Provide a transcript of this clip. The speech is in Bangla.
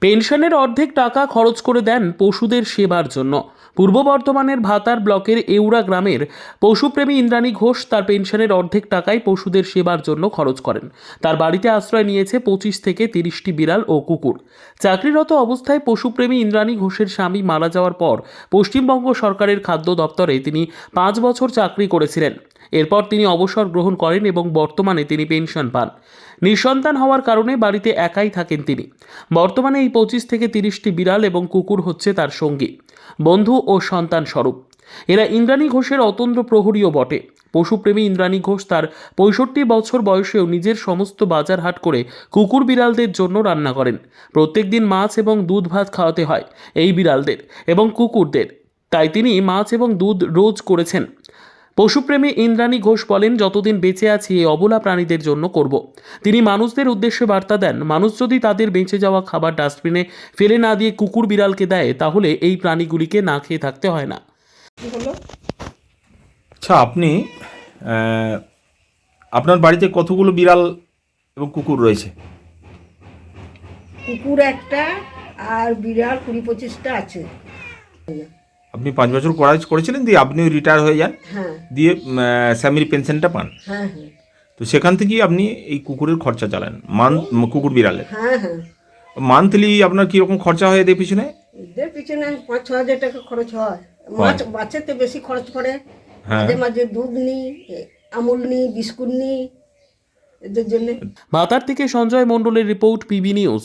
পেনশনের অর্ধেক টাকা খরচ করে দেন পশুদের সেবার জন্য। পূর্ব বর্ধমানের ভাতার ব্লকের এউরা গ্রামের পশুপ্রেমী ইন্দ্রাণী ঘোষ তার পেনশনের অর্ধেক টাকাই পশুদের সেবার জন্য খরচ করেন। তার বাড়িতে আশ্রয় নিয়েছে পঁচিশ থেকে তিরিশটি বিড়াল ও কুকুর। চাকরিরত অবস্থায় পশুপ্রেমী ইন্দ্রাণী ঘোষের স্বামী মারা যাওয়ার পর পশ্চিমবঙ্গ সরকারের খাদ্য দপ্তরে তিনি পাঁচ বছর চাকরি করেছিলেন। এরপর তিনি অবসর গ্রহণ করেন এবং বর্তমানে তিনি পেনশন পান। নিঃসন্তান হওয়ার কারণে বাড়িতে একাই থাকেন তিনি। বর্তমানে এই পঁচিশ থেকে তিরিশটি বিড়াল এবং কুকুর হচ্ছে তার সঙ্গী, বন্ধু ও সন্তান স্বরূপ এরা ইন্দ্রাণী ঘোষের অতন্দ্র প্রহরীও বটে। পশুপ্রেমী ইন্দ্রাণী ঘোষ তার পঁয়ষট্টি বছর বয়সেও নিজের সমস্ত বাজার হাট করে কুকুর বিড়ালদের জন্য রান্না করেন। প্রত্যেক দিন মাছ এবং দুধ ভাত খাওয়াতে হয় এই বিড়ালদের এবং কুকুরদের। তাই তিনি মাছ এবং দুধ রোজ করেছেন। পশুপ্রেমী ইন্দ্রাণী ঘোষ বলেন যতদিন বেঁচে আছি এই অবলা প্রাণীদের জন্য করব। তিনি মানুষদের উদ্দেশ্যে বার্তা দেন মানুষ যদি তাদের বেঁচে যাওয়া খাবার ডাস্টবিনে ফেলে না দিয়ে কুকুর বিড়ালকে দেয় তাহলে এই প্রাণীগুলিকে না খেয়ে থাকতে হয় না। আচ্ছা আপনি আপনার বাড়িতে কতগুলো বিড়াল এবং কুকুর রয়েছে? কুকুর একটা আর বিড়াল কুড়ি পঁচিশটা আছে। আপনি পাঁচ বছর করাজ করেছিলেন দিয়ে আপনি রিটায়ার হয়ে যান হ্যাঁ। দিয়ে স্যামির পেনশনটা পান। হ্যাঁ হ্যাঁ। তো সেখান থেকেই আপনি এই কুকুরের খরচা চালান মান কুকুর বিড়ালের। হ্যাঁ হ্যাঁ। মান্থলি আপনার কীরকম খরচা হয় দেয় পিছনে? এদের পিছনে পাঁচ ছ হাজার টাকা খরচ হয়। মাছ বাচ্চাতে বেশি খরচ করে হ্যাঁ। মাঝে মাঝে দুধ নিই আমুল নিই বিস্কুট নিই এদের জন্য। ভাতার থেকে সঞ্জয় মণ্ডলের report PB news.